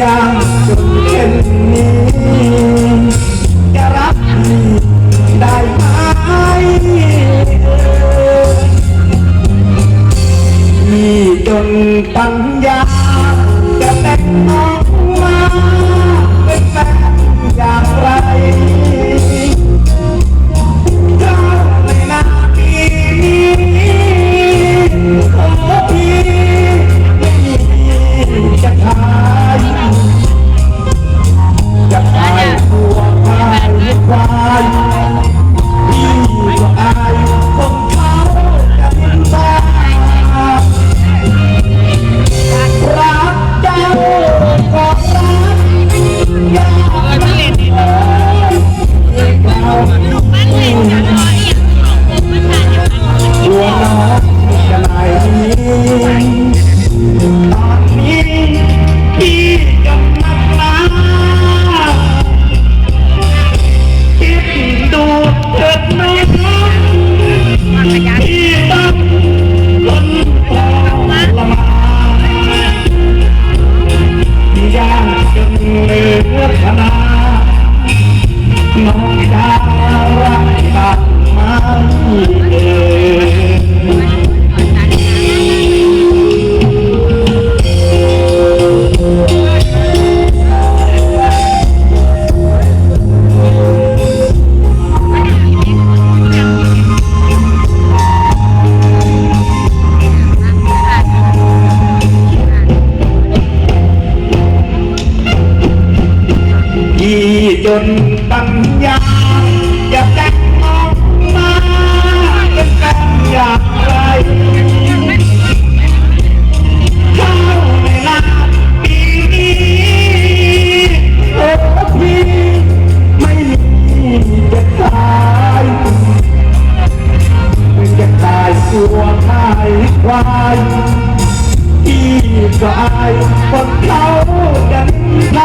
ยามจนเช่นนี้จะรับพี่ได้ไหมมีจนปัญญาจะแต่งน้องาย จนปัญญาอย่าแต่งออกมาเป็นแฟนอย่างไรเข้าในนาปีนี้โอ้พี่ไม่มีจะตายไม่จะตายตัวขายควายพี่กายคนเขาจะนิ